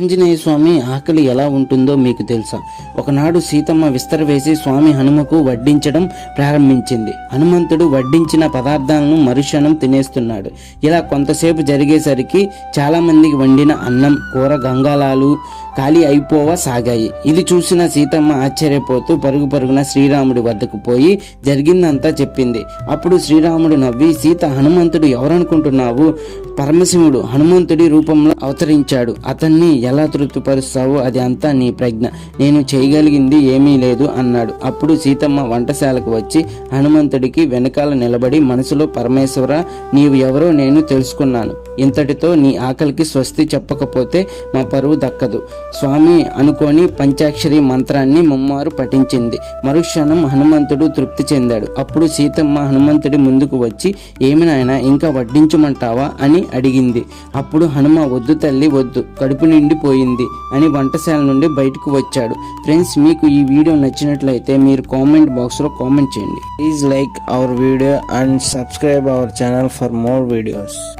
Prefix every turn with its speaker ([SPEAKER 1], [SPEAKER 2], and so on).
[SPEAKER 1] ఆంజనేయ స్వామి ఆకలి ఎలా ఉంటుందో మీకు తెలుసా. ఒకనాడు సీతమ్మ విస్తరవేసి స్వామి హనుమకు వడ్డించడం ప్రారంభించింది. హనుమంతుడు వడ్డించిన పదార్థాలను మరుక్షణం తినేస్తున్నాడు. ఇలా కొంతసేపు జరిగేసరికి చాలామందికి వండిన అన్నం కూర గంగాలాలు ఖాళీ అయిపోవ సాగాయి. ఇది చూసిన సీతమ్మ ఆశ్చర్యపోతూ పరుగు పరుగున శ్రీరాముడి వద్దకు పోయి జరిగిందంతా చెప్పింది. అప్పుడు శ్రీరాముడు నవ్వి సీత హనుమంతుడు ఎవరనుకుంటున్నావు? పరమశివుడు హనుమంతుడి రూపంలో అవతరించాడు. అతన్ని ఎలా తృప్తిపరుస్తావో అది అంతా నీ ప్రజ్ఞ. నేను చేయగలిగింది ఏమీ లేదు అన్నాడు. అప్పుడు సీతమ్మ వంటశాలకు వచ్చి హనుమంతుడికి వెనకాల నిలబడి మనసులో పరమేశ్వర నీవు ఎవరో నేను తెలుసుకున్నాను. ఇంతటితో నీ ఆకలికి స్వస్తి చెప్పకపోతే మా పరువు దక్కదు. స్వామి అనుకొని పంచాక్షరి మంత్రాన్ని ముమ్మారు పఠించింది. మరుక్షణం హనుమంతుడు తృప్తి చెందాడు. అప్పుడు సీతమ్మ హనుమంతుడి ముందుకు వచ్చి ఏమి నాయనా ఇంకా వడ్డించమంటావా? అని అడిగింది. అప్పుడు హనుమ వద్దు తల్లి వద్దు కడుపు నిండిపోయింది అని వంటశాల నుండి బయటకు వచ్చాడు. ఫ్రెండ్స్ మీకు ఈ వీడియో నచ్చినట్లయితే మీరు కామెంట్ బాక్స్లో కామెంట్ చేయండి. Please like our video and subscribe our channel for more videos.